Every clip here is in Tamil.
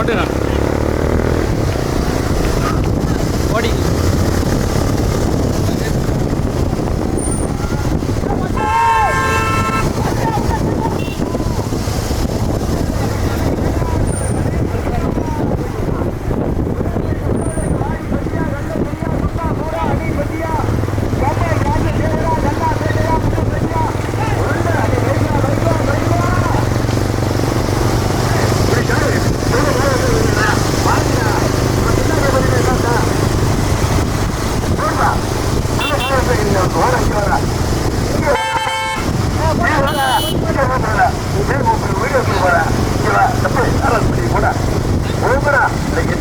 ஓட்டுங்க ஓடி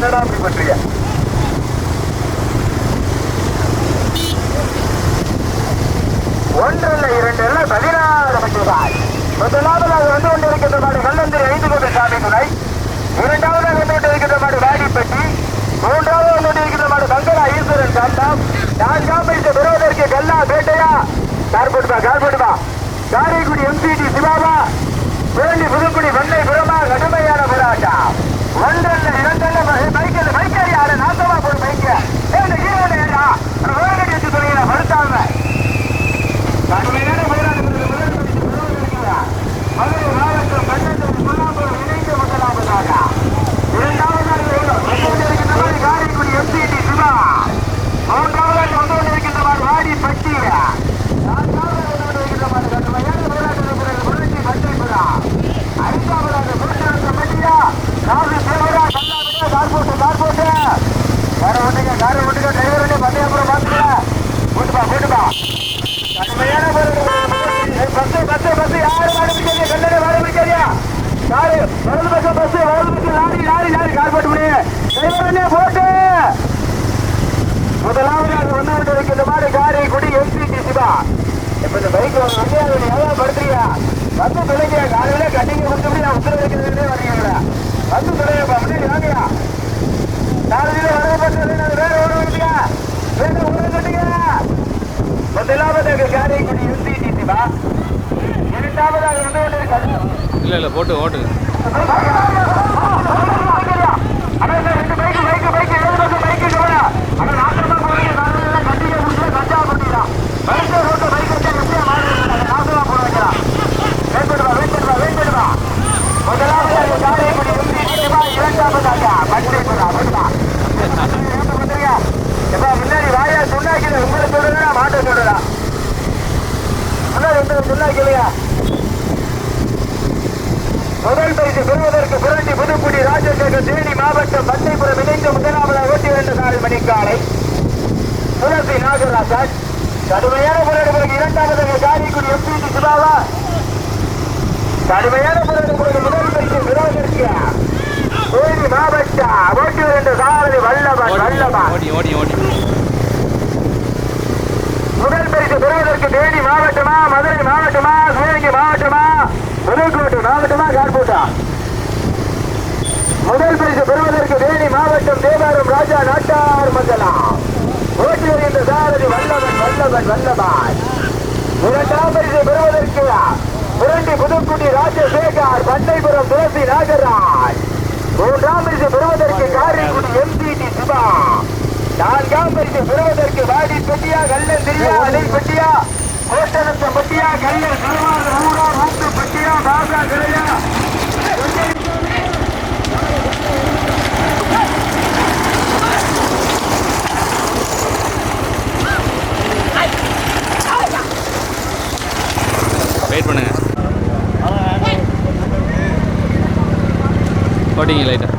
என்னடா அப்படி பண்றீங்க ஒன்று இல்லை இரண்டு இல்லை பதினாறு பட்டுவாய் முதலாவதாக வந்து கொண்டிருக்கின்ற மாடு கல்லந்திரி ஐந்து கோட்டை சாமி துணை இரண்டாவதாக வந்து கொண்டிருக்கின்ற மாடு வாடிப்பட்டி மூன்றாவது வந்து கொண்டிருக்கின்ற மாடு மங்களா ஈஸ்வரன் சாந்தாம் நான்காம் பரிசு பெறுவதற்கு கல்லா பேட்டையா? கார்போட்டுமா கார்போட்டுமா காரைக்குடி எம்பிடி சிவாவா? வேண்டி புதுக்குடி வெண்ணை புறமா கடுமையான போராட்டம். வந்த இரண்டல்ல பைக்கில் பைக்கறி ஆட நாசமா போடு பைக்க இந்த ஹீரோட ஏடா வேகடி வச்சு சொல்லுங்க மறுத்தாங்க கடுமையான போராட்டத்திற்கு முதல் பரிசு பெறுவதற்குள்ளா மதுரை மாவட்டம் பன்னெண்டு பொன்னாம்பூர் இணைந்து முதலாவதாக இரண்டாவதாக வந்து கொண்டிருக்கின்ற மாதிரி காரைக்குடி எம்சிடி சிவா மூன்றாவதாக வந்து கொண்டிருக்கின்ற மாதிரி வாடி பட்டியா நான்காவதாக வந்து கொண்டிருக்கின்ற மாதிரி கடுமையான போராட்டத்திற்கு பிறகு புரட்சி பட்டிபுரா ஐந்தாவதாக புரட்சி பட்டியா ராகு தேவரா கல்லாவிட கார் போட்டு கார் போட்டு கார ஓட்டுங்க கார ஓட்டுங்க டிரைவர் பந்தயபுரம் பாத்துக்க போட்டுப்பா போட்டுப்பா கடுமையான பஸ் பஸ் பஸ் யாரு மாடு பிடிக்காதீங்க கண்ணனை மாடு பிடிக்காதியா யாரு வலது பக்கம் பஸ் வலது பக்கம் லாரி லாரி லாரி கார் போட்டு முடியும் டிரைவர் போட்டு முதலாவதாக வந்து கொண்டு இருக்கின்ற மாதிரி காரை குடி எம்பிடி சிவா இப்ப இந்த பைக் வந்து அதை எவ்வளவு படுத்துறியா வந்து தொலைங்க காலையில கட்டிங்க கொடுத்து நான் உத்தரவு வைக்கிறதுலே வரீங்களா வந்து தொலைங்கப்பா முன்னாடி வாங்கயா காலையில வரப்பட்டது வேற ஓட வருதுங்க வேற ஓட கட்டுங்க முதலாவதாக காரை குடி எம்பிடி சிவா இரண்டாவதாக வந்து கொண்டு இருக்க இல்லை இல்லை போட்டு ஓட்டு முன்னாடி வாயா சொன்னாக்கி உங்களை சொல்றதா மாட்ட சொல்றதா முன்னாடி சொன்னாக்கி இல்லையா முதல் பரிசு பெறுவதற்கு புரண்டி புதுக்குடி ராஜசேகர் தேனி மாவட்டம் பத்தைபுரம் இணைந்து முதலாவதாக ஓட்டி வந்த மணிக்காலை துளசி நாகராஜன் கடுமையான போராட்ட பிறகு இரண்டாவதாக காரிக்குடி எம்பிடி சிவாவா? கடுமையான போராட்ட பிறகு முதல் பரிசு பெறுவதற்கு தேனி மாவட்டம் ஓட்டி வந்த சாரதி வல்லவன் வல்லவன் முதல் பரிசு பெறுவதற்கு தேனி மாவட்டமா மதுரை மாவட்டமா சிவகங்கை மாவட்டமா புதுக்கோட்டை மாவட்டமா கார்பூட்டா? முதல் பரிசு பெறுவதற்கு தேனி மாவட்டம் தேவாரம் ராஜா நாட்டார் மங்கலம் ஓட்டி வருகின்ற சாரதி வல்லவன் வல்லவன் வல்லவன். இரண்டாம் பரிசு பெறுவதற்கு புரண்டி புதுக்குடி ராஜசேகர் பண்ணைபுரம் துளசி நாகராஜ். மூன்றாம் பரிசு பெறுவதற்கு காரைக்குடி எம்சிடி சிவா. நான்காம் பரிசு பெறுவதற்கு வாடி பெட்டியா கல்லன் திரியா அலை பெட்டியா கோட்டரத்தம் பெட்டியா கல்லன் திருவாரூரா ஊரா பெட்டியா பாசா கிளையா வெயிட் பண்ணுங்க. போட்டிங்க லைட்டாக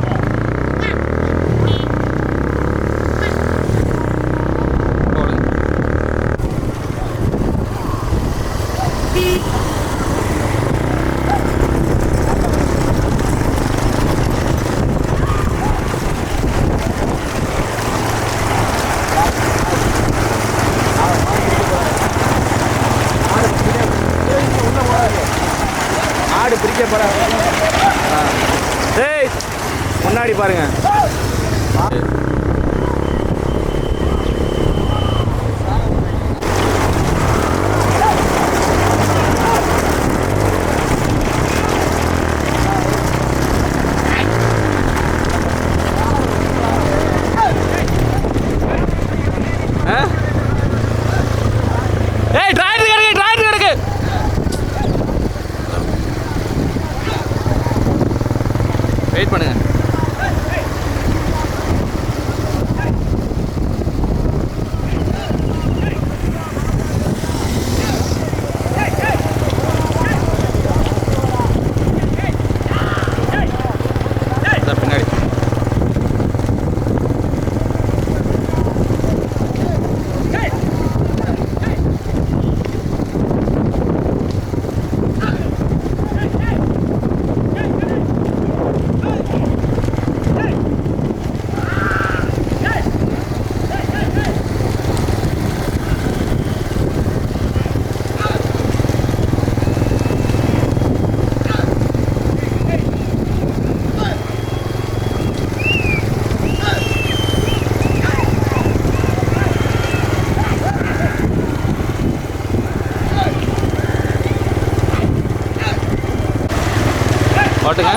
ஓட்டுங்க.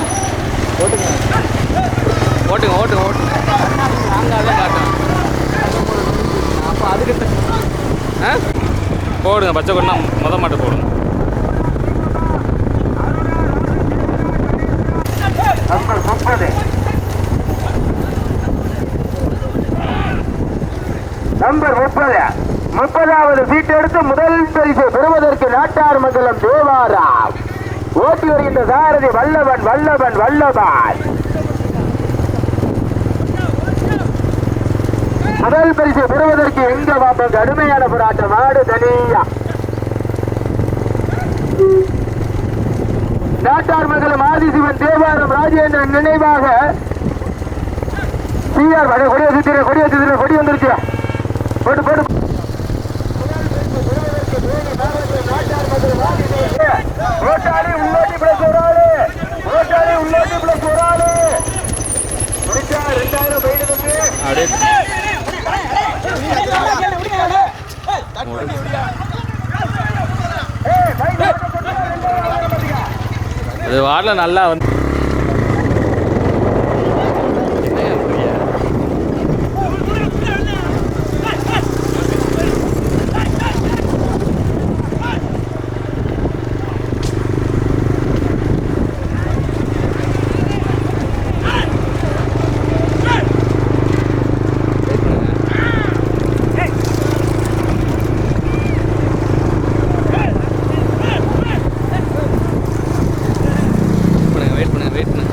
ஓட்டுங்க ஓட்டுங்க ஓட்டுங்க. ஓட்டுங்க நாங்கள் தான் காட்டுறோம் அப்போ அதுக்கு ஆ? போடுங்க பச்சை கொண்டா முத மாட்டு போடுங்க. நம்பர் முப்பது முப்பதாவது சீட் எடுத்து முதல் பரிசு பெறுவதற்கு நாட்டார் மங்கலம் தேவாரா? ஓட்டி வருகின்ற சாரதி வல்லவன் வல்லவன் வல்லவன். முதல் பரிசு பெறுவதற்கு எங்க பாப்பம் கடுமையான போராட்டம். ஆடு தனியா. நாட்டார் மங்கலம் ஆதிசிவன் தேவாரம் ராஜேந்திரன் நினைவாக சிஆர் வட கொடிய சுத்திர கொடிய சுத்திர கொடி வந்துருச்சு போட்டு போட்டு. ஓட்டாளி உள்ளோட்டி பிளஸ் ஒரு ஆளு ஓட்டாளி உள்ளோட்டி பிளஸ் ஒரு ஆளு முடிச்சா ரெண்டாயிரம் அப்படியே அது வாடல நல்லா வந்து என்னங்க அப்படியா? பண்ணுங்க வெயிட் பண்ணுங்க வெயிட் பண்ணுங்க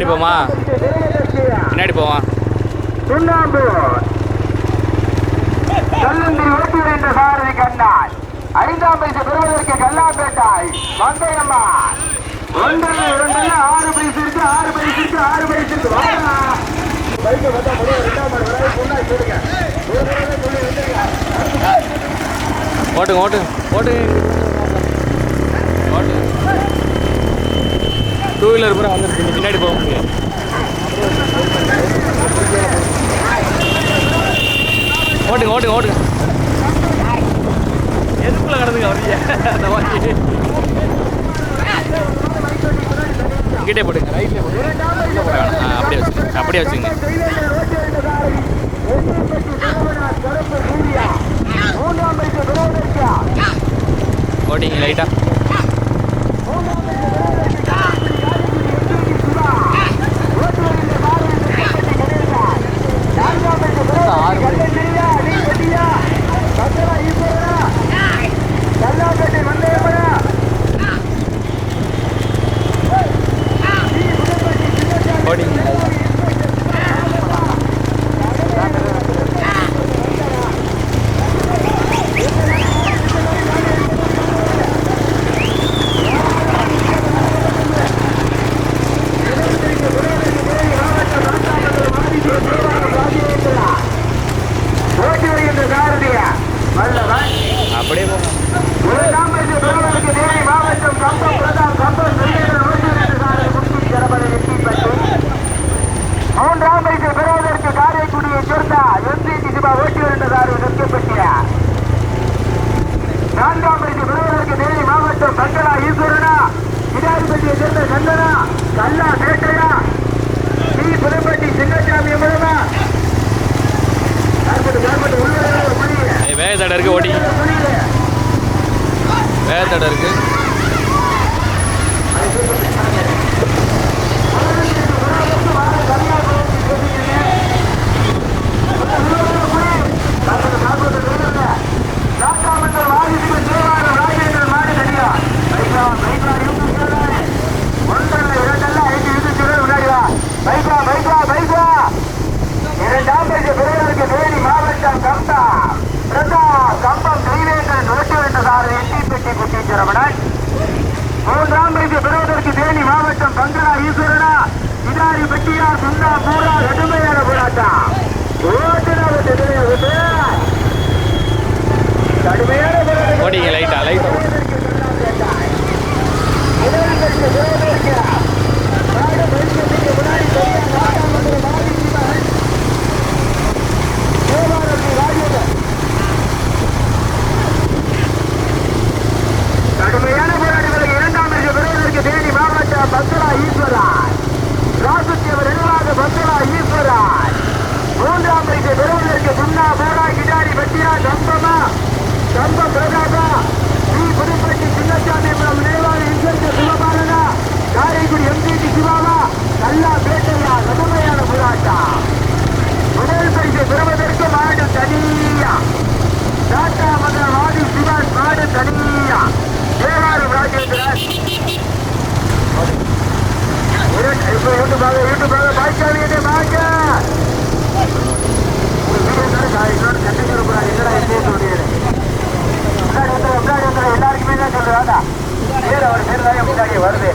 போமா? பின்னாடி போவான் சுண்ணாம்பு கல்லந்தி ஓட்டி வருகின்ற சாரதி கண்ணாய். ஐந்தாம் பரிசு பெறுவதற்கு கல்லாம்பேட்டாய் மந்தையம்மா ஒன்றரை இரண்டுல ஆறு இருக்கு ஆறு இருக்கு ஆறு பரிசு இருக்கு. பைக்கை வந்தா முதல்ல ரெண்டாம் மாடு வரை முன்னாடி சொல்லுங்க. ஓட்டுங்க ஓட்டுங்க ஓட்டுங்க. டூ வீலர் பூரா வந்துருக்கு பின்னாடி போக முடியாது ஓட்டுங்க ஓட்டுங்க ஓட்டுங்க எதுக்குள்ள கிடந்துங்க வரீங்க அந்த மாதிரி இங்கிட்டே போடுங்க ரைட்ல போடுங்க உள்ள போட வேணாம். ஆ, அப்படியே வச்சுங்க அப்படியே வச்சுங்க செய்வேந்தர் ஓட்டி வருகின்ற சாரதி எண்ணூத்தி திருமணார் கருப்பு சூர்யா மூன்றாம் பரிசு பெறுவதற்கு ஓட்டிங்க லைட்டாக ஓடிங்க அப்படியே போங்க இரண்டாம் பரிசு பெறுவதற்கு தேனி மாவட்டம் கம்பம் பிரதாப் கம்பம் நெல்லையில் நூற்றி இரண்டு சாலை முக்தி ஜனபதி வெற்றிப்பட்டு மூன்றாம் பரிசு பெறுவதற்கு காரைக்குடியை சேர்ந்த எம்ஜி சிவா ஓட்டி வருகின்றதாறு நிற்கப்பட்டார் நான்காம் பரிசு பெறுவதற்கு தேனி மாவட்டம் சங்கரா ஈஸ்வரனா இடாரிப்பட்டியை சேர்ந்த சந்தனா கல்லா மேட்டையா டி புதுப்பட்டி சின்னசாமி மூலமா ஏய், இருக்கு ஓடி. வேதடை இருக்குது இருக்கு இரண்டாம் பரிசு பெறுவதற்கு தேனி மாவட்டம் கம்பா பிரதா கம்பம் கைவேந்தன் நோட்டு வென்றதாறு எட்டி பெட்டி குட்டி சிரமணன் மூன்றாம் பரிசு பெறுவதற்கு தேனி மாவட்டம் பங்கரா ஈஸ்வரனா இதாரி பெட்டியார் சுந்தா பூரா கடுமையான போராட்டம். ஓட்டுநர் விட்டு எதிரே விட்டு கடுமையான போராட்டம். ஓடிங்க லைட்டா கடுமையான போராட்டங்களுக்கு இரண்டாம் தேனி மாவட்டம் பத்ரா ஈஸ்வரன் ராசுத்தேவர் நிர்வாக பத்ரா ஈஸ்வரன் மூன்றாம் பரிசு பெறுவதற்கு முன்னா போரா கிடாரி பட்டியா கம்பமா கம்பம் பிரதாபா ஸ்ரீ புதுப்பட்டி சின்னசாமி மூலம் நினைவாக இன்ஸ்பெக்டர் சிவபாலனா காரைக்குடி எம்ஜிடி சிவாவா கல்லா பேட்டையா கடுமையான போராட்டம் முதல் பரிசு பெறுவதற்கு மாடு தனியா. டாட்டா மகன் வாடி சிவான் மாடு தனியா. தேவாரு ராஜேந்திரன். இன்னொரு சட்டங்கள் கூட என்னடா என்ன சொல்லிடு முன்னாடி வந்து முன்னாடி வந்து எல்லாருக்குமே தான் சொல்றாங்க பேர் அவர் பேர் தான் முன்னாடி வருது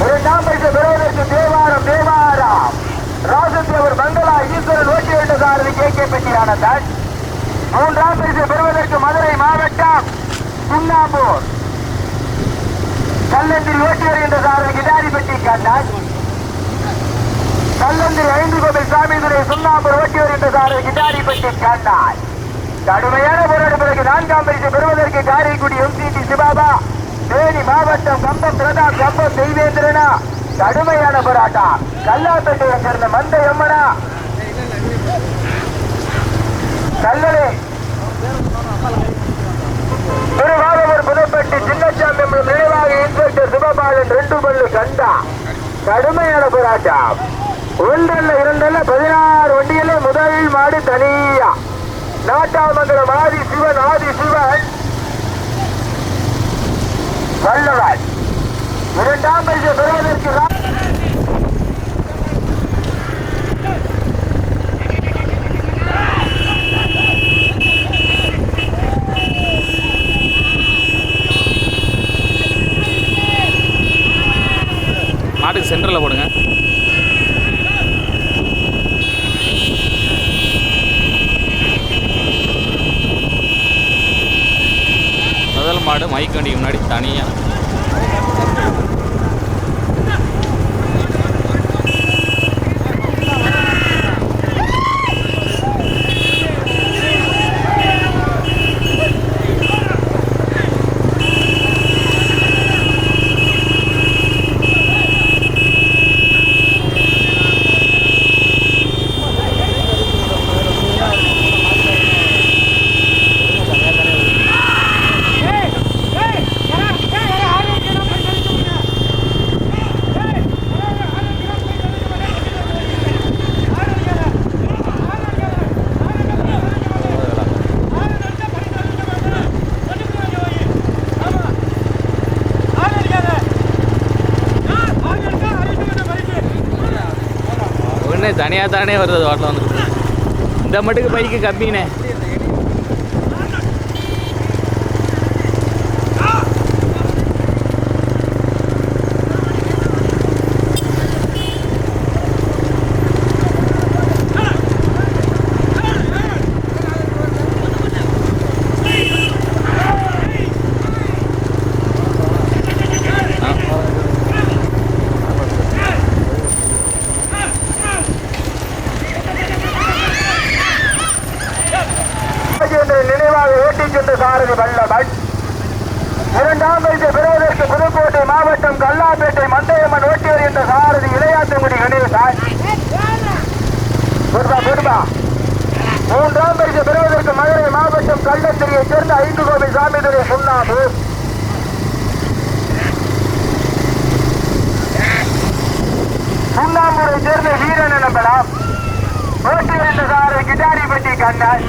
இரண்டாம் பரிசு பெறுவதற்கு தேவாரம் தேவாரம் ராசத்தேவர் பங்களா ஈஸ்வரன் ஓட்டி விட்ட சாரதி கே கே பெட்டியான தான் மூன்றாம் பரிசு பெறுவதற்கு மதுரை மாவட்டம் சுண்ணாம்பூர் கல்லந்திரி ஓட்டி வருகின்ற சாரதி கிடாரிப்பட்டி கண்ணான் கல்லந்திரி ஐந்து கோவில் சாமிதுரை சுண்ணாம்பூர் ஓட்டி வருகின்ற சாரதி கடுமையான போராட்ட பிறகு நான்காம் பரிசு பெறுவதற்கு காரைக்குடி எம்சிடி சிவாபா தேனி மாவட்டம் கம்பம் பிரதாப் கம்பம் தெய்வேந்திரனா? கடுமையான போராட்டம். கல்லாப்பேட்டையை சேர்ந்த மந்த எம்மனா கல்லளை திருவாரூர் புதுப்பட்டி சின்னசாமி என்பது நினைவாக இன்ஸ்பெக்டர் சிவபாலன் ரெண்டு பல்லு கண்டா கடுமையான போராட்டம். ஒன்றல்ல இரண்டல்ல பதினாறு வண்டியில முதல் மாடு தனியா. நாட்டாமங்கலம் ஆதி சிவன் ஆதி சிவன். வல்லவன். இரண்டாம் பரிசு பெறுவதற்கு ரா- மாட்டுக்கு சென்டரில் போடுங்க முதல் மாடு மைக் வண்டிக்கு முன்னாடி தனியாக ஒன்று தனியாக தானே வருது அது வாட்டில் இந்த மட்டுக்கு பைக்கு கம்மினே ஓட்டி சென்ற சாரதி வல்லவன் இரண்டாம் பரிசு பெறுவதற்கு புதுக்கோட்டை மாவட்டம் கல்லாப்பேட்டை மந்தையம்மன் ஓட்டி வருகின்ற சாரதி இளையாத்தங்குடி கணேசன் கொடுப்பா கொடுப்பா மூன்றாம் பரிசு பெறுவதற்கு மதுரை மாவட்டம் கள்ளத்திரியைச் சேர்ந்த ஐந்து கோவில் சாமிதுரை சுண்ணாம்பு சுண்ணாம்பூரை சேர்ந்த வீரன் எனப்படாம் ஓட்டி வருகின்ற சாரதி கிட்டாரிப்பட்டி கண்ணன்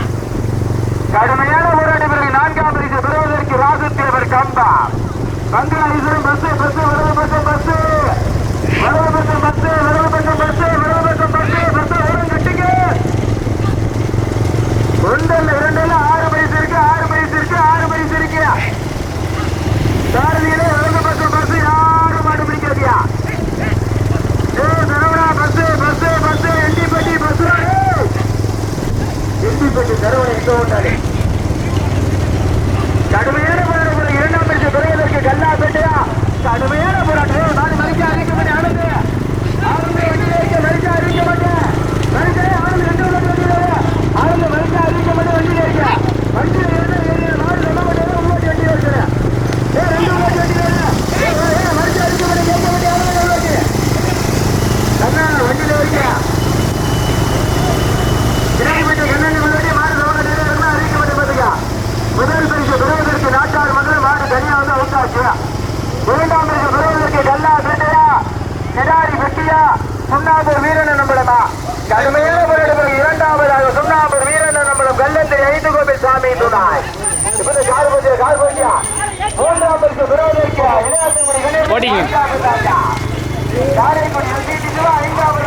கடுமையான போராட்ட பிறகு நான்காம் பரிசு பெறுவதற்கு ராசு ராசுத்தேவர் கம்பா. மங்களாஈஸ்வரம் பஸ் பஸ் வரவு பஸ் பஸ் வரவு பஸ் பஸ் வரவு பட்சம் பஸ் வரவு பட்சம் பஸ் பஸ் ஓரம் கட்டுங்க ஒன்றல்ல இரண்டல்ல ஆறு பரிசு இருக்கு ஆறு பரிசு இருக்கு ஆறு பரிசு இருக்கு. சாரதியிலே இரண்டாம் இடத்தில் வருவதற்கு கல்லா பிரிட்டையா கிடாரி வெட்டியா? சுண்ணாம்பூர் வீரன் நம்பளமா கடுமையான பொருள் இரண்டாவதாக சுண்ணாம்பூர் வீரன் நம்பளம் கல்லத்தில் ஐந்து கோவில் சாமி துணாய். இப்போது கால் பற்றிய கால் பற்றியா மூன்றாம் இடத்தில் வருவதற்கு இளையாசிரி காரைக்குடி ஐந்தாவது